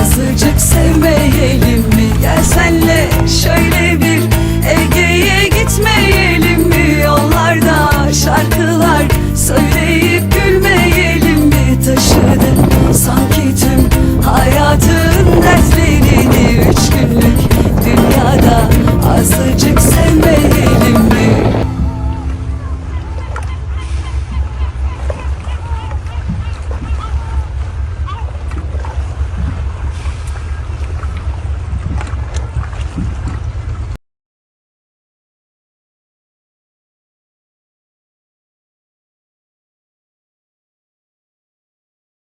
Azıcık sevmeyelim mi? Gel senle şöyle bir Ege'ye gitmeyelim mi? Yollarda şarkılar söyleyip gülmeyelim mi? Taşıdı sanki tüm hayatın dertlerini Üç günlük dünyada azıcık sevmeyelim